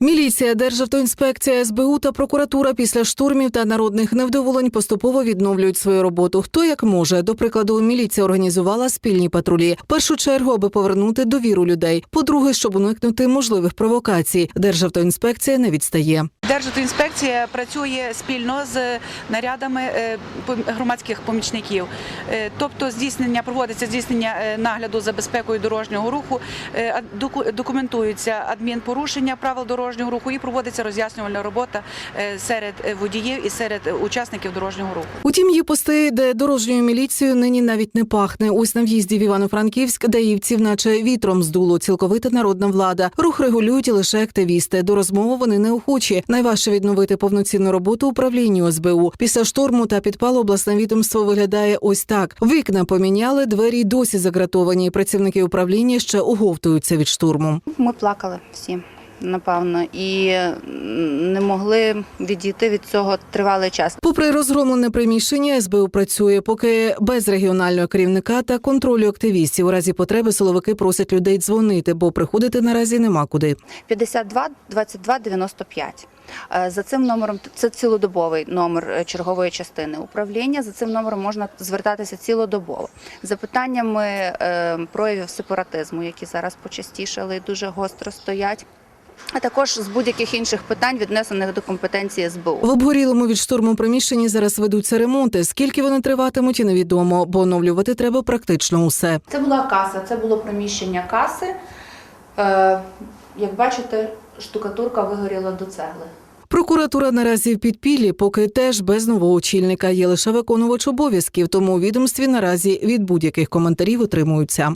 Міліція, Державтоінспекція, СБУ та прокуратура після штурмів та народних невдоволень поступово відновлюють свою роботу. Хто як може. До прикладу, міліція організувала спільні патрулі. В першу чергу, аби повернути довіру людей. По-друге, щоб уникнути можливих провокацій. Державтоінспекція не відстає. Державтоінспекція працює спільно з нарядами е, громадських помічників. Е, Тобто здійснення проводиться здійснення е, нагляду за безпекою дорожнього руху, документуються адмінпорушення правил дорожнього руху і проводиться роз'яснювальна робота серед водіїв і серед учасників дорожнього руху. Утім, є пости, де дорожньою міліцією нині навіть не пахне. Ось на в'їзді в Івано-Франківськ, даївців, наче вітром здуло, цілковита народна влада. Рух регулюють лише активісти. До розмови вони неохочі. Найважче відновити повноцінну роботу управлінню СБУ. Після шторму та підпалу обласне відомство виглядає ось так: вікна поміняли, двері й досі загратовані. Працівники управління ще оговтуються від штурму. Ми плакали всі, напевно, і не могли відійти від цього тривалий час. Попри розгромлене приміщення, СБУ працює, поки без регіонального керівника та контролю активістів. У разі потреби силовики просять людей дзвонити, бо приходити наразі нема куди. 52 22 95. Е, За цим номером це цілодобовий номер е, чергової частини управління. За цим номером можна звертатися цілодобово з питаннями е, проявів сепаратизму, які зараз почастішали і дуже гостро стоять. А також з будь-яких інших питань, віднесених до компетенції СБУ. В обгорілому від штурму приміщенні зараз ведуться ремонти. Скільки вони триватимуть, і невідомо, бо оновлювати треба практично усе. Це була каса, це було приміщення каси. Е, як бачите, штукатурка вигоріла до цегли. Прокуратура наразі в підпіллі, поки теж без нового очільника є лише виконувач обов'язків. Тому у відомстві наразі від будь-яких коментарів утримуються.